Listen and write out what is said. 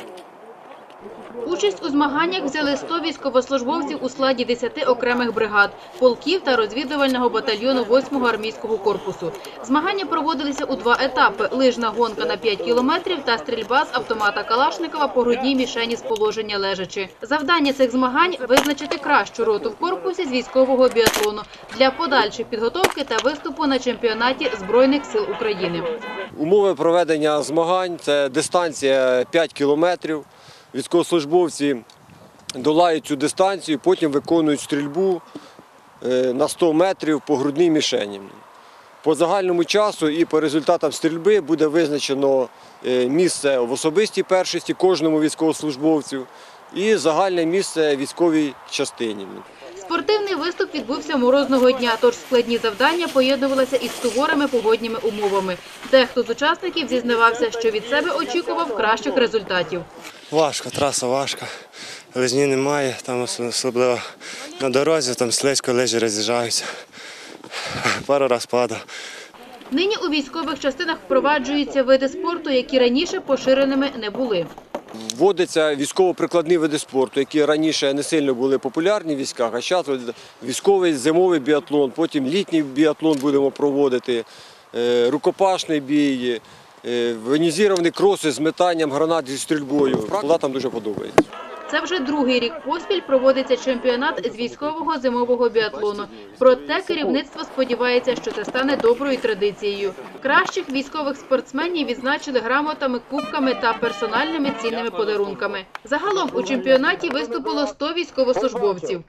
Thank you. Участь у змаганнях взяли 100 військовослужбовців у складі 10 окремих бригад, полків та розвідувального батальйону 8-го армійського корпусу. Змагання проводилися у два етапи – лижна гонка на 5 кілометрів та стрільба з автомата Калашникова по грудній мішені з положення лежачи. Завдання цих змагань – визначити кращу роту в корпусі з військового біатлону для подальшої підготовки та виступу на чемпіонаті Збройних сил України. Умови проведення змагань це дистанція 5 кілометрів. Військовослужбовці долають цю дистанцію, потім виконують стрільбу е, на 100 метрів по грудній мішені. По загальному часу і по результатам стрільби буде визначено е, місце в особистій першості кожному військовослужбовцю і загальне місце військовій частині. Спортивний виступ відбувся морозного дня, тож складні завдання поєднувалися із суворими погодніми умовами. Дехто з учасників зізнавався, що від себе очікував кращих результатів. Важко, траса важка. Лижні немає, там особливо на дорозі, там слизько лижі роз'їжджаються. Пару раз падав. Нині у військових частинах впроваджуються види спорту, які раніше поширеними не були. Вводяться військово-прикладні види спорту, які раніше не сильно були популярні в військах, а зараз військовий зимовий біатлон, потім літній біатлон будемо проводити, е, рукопашний бій, е, кроси з метанням гранат зі стрільбою. Вона там дуже подобається. Це вже другий рік поспіль проводиться чемпіонат з військового зимового біатлону. Проте керівництво сподівається, що це стане доброю традицією. Кращих військових спортсменів відзначили грамотами, кубками та персональними цінними подарунками. Загалом у чемпіонаті виступило 100 військовослужбовців.